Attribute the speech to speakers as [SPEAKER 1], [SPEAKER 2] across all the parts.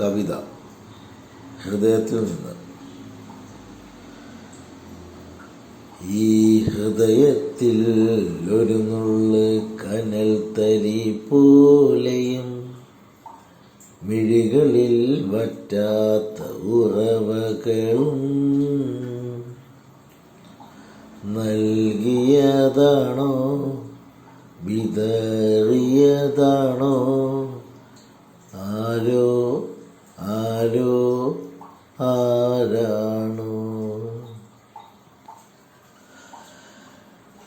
[SPEAKER 1] കവിത ഹൃദയത്തിൽ നിന്ന്. ഈ ഹൃദയത്തിൽ ഒരു നുള്ള് കനൽ തരി പോലെയും മിഴികളിൽ വറ്റാത്ത ഉറവകളും നൽകിയതാണോ? വിതറിയതാണോ? ആരോ ആരോ ആരാണോ?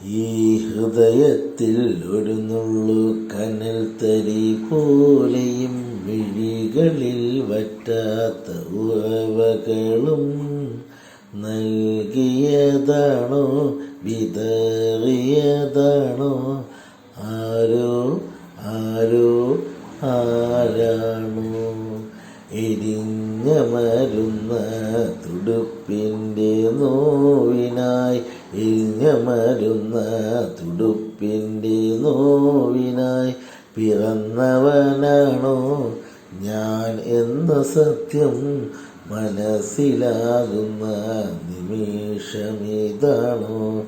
[SPEAKER 1] ഈ ഹൃദയത്തിൽ ഒരു നുള്ളു കനൽ തരി പോലെയും വിഴികളിൽ വറ്റാത്ത ഉറവകളും നൽകിയതാണോ? വിതറിയതാണോ? ആരോ തുടുപ്പിന്റെ നോവിനായി എരിഞ്ഞ മരുന്ന തുടുപ്പിന്റെ നോവിനായി പിറന്നവനാണോ ഞാൻ എന്ന സത്യം മനസ്സിലാകുന്ന നിമിഷമിതാണോ?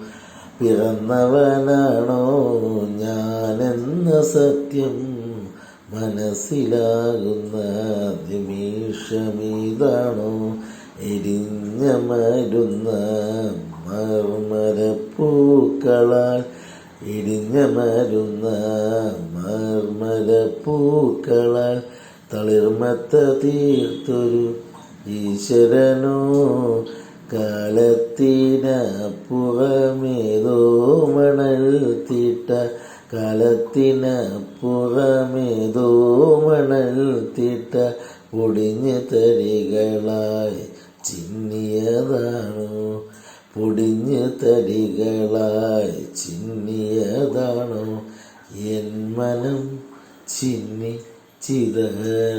[SPEAKER 1] പിറന്നവനാണോ ഞാൻ എന്ന സത്യം മനസ്സിലാകുന്ന നിമിഷമിതാണോ? എരിഞ്ഞ മരുന്ന മർമരപ്പൂക്കളാൽ. മരുന്ന മർമരപ്പൂക്കളാൽ തളിർമത്ത തീർത്തൊരു ഈശ്വരനോ കാലത്തിനപ്പുറമേതോ മണൽ തീട്ട കാലത്തിനപ്പുറമേതോ മണൽ തീട്ട പൊടിഞ്ഞ തരികളായി ചിന്നിയതാണോ? പൊടിഞ്ഞ് തടികളായി ചിന്നിയതാണോ? എൻ മനം ചിന്നി ചിതറിയതാണോ?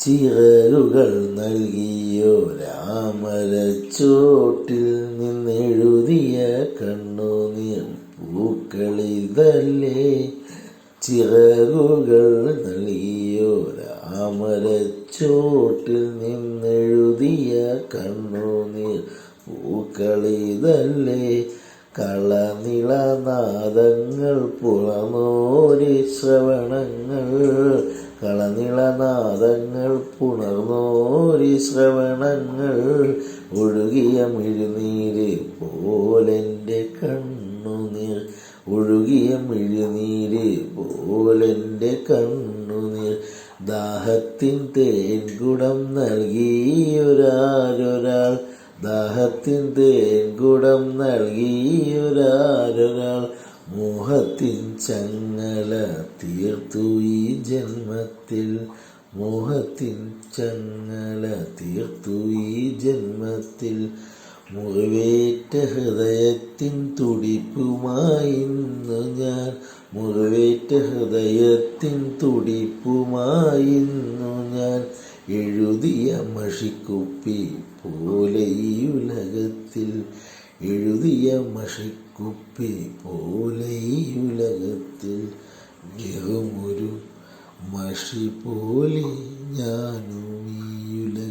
[SPEAKER 1] ചിറകുകൾ നൽകിയോ രാമരച്ചോട്ടിൽ നിന്നെഴുതിയ കണ്ണുനീർ പൂക്കളിതല്ലേ? ചിറകുകൾ നൽകിയോ രാമരച്ചോട്ടിൽ നിന്നെഴുതിയ കണ്ണുനീർ പൂക്കളിതല്ലേ? കളനിളനാദങ്ങൾ പുണർന്നോരി ശ്രവണങ്ങൾ. കളനിളനാദങ്ങൾ പുണർന്നോരി ശ്രവണങ്ങൾ. ഒഴുകിയ മിഴുനീര് പോലെന്റെ കണ്ണുനീർ ഒഴുകിയ മിഴുനീര് പോലെന്റെ കണ്ണുനീർ ദാഹത്തിൻ തേൻകുടം നൽകിയൊരാരൊരാൾ. ദാഹത്തിൻ തേൻകുടം നൽകിയൊരാരൊരാൾ. മോഹത്തിൻ ചങ്ങല തീർത്തു ഈ ജന്മത്തിൽ. മോഹത്തിൻ ചങ്ങല തീർത്തു ഈ ജന്മത്തിൽ. മുറിവേറ്റ ഹൃദയത്തിൻ തുടിപ്പുമായി ഞാൻ. മുറിവേറ്റ ഹൃദയത്തിൻ തുടിപ്പുമായി ഞാൻ. എഴുതിയ മഷിക്കുപ്പി പോലെ ഈ ഉലകത്തിൽ എഴുതിയ മഷിക്കുപ്പി പോലെ ഈ ഉലകത്തിൽ വെറുമൊരു മഷി പോലെ ഞാനും ഈ